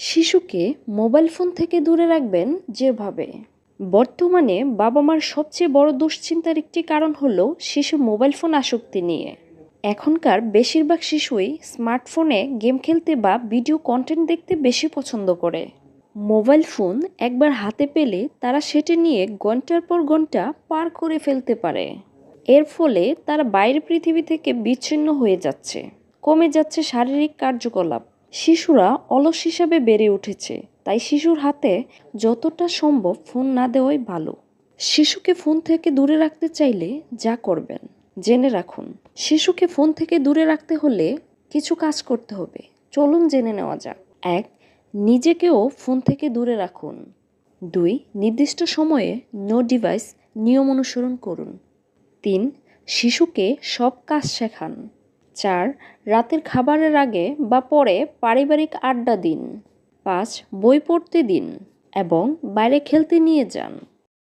শিশুকে mobile phone থেকে দূরে রাখবেন যেভাবে। বর্তমানে বাবা মার সবচেয়ে বড় দুশ্চিন্তার একটি কারণ হলো শিশু মোবাইল ফোন আসক্তি নিয়ে। এখনকার বেশিরভাগ শিশুই স্মার্টফোনে গেম খেলতে বা ভিডিও কন্টেন্ট দেখতে বেশি পছন্দ করে। মোবাইল ফোন একবার হাতে পেলে তারা সেটি নিয়ে ঘণ্টার পর ঘণ্টা পার করে ফেলতে পারে। এর ফলে তারা বাইরের পৃথিবী থেকে বিচ্ছিন্ন হয়ে যাচ্ছে, কমে যাচ্ছে শারীরিক কার্যকলাপ। শিশুরা অলস হিসাবে বেড়ে উঠেছে, তাই শিশুর হাতে যতটা সম্ভব ফোন না দেওয়াই ভালো। শিশুকে ফোন থেকে দূরে রাখতে চাইলে যা করবেন, জেনে রাখুন। শিশুকে ফোন থেকে দূরে রাখতে হলে কিছু কাজ করতে হবে। চলুন জেনে নেওয়া যাক। এক, নিজেকেও ফোন থেকে দূরে রাখুন। দুই, নির্দিষ্ট সময়ে নো ডিভাইস নিয়ম অনুসরণ করুন। তিন, শিশুকে সব কাজ শেখান। চার, রাতের খাবারের আগে বা পরে পারিবারিক আড্ডা দিন। পাঁচ, বই পড়তে দিন এবং বাইরে খেলতে নিয়ে যান।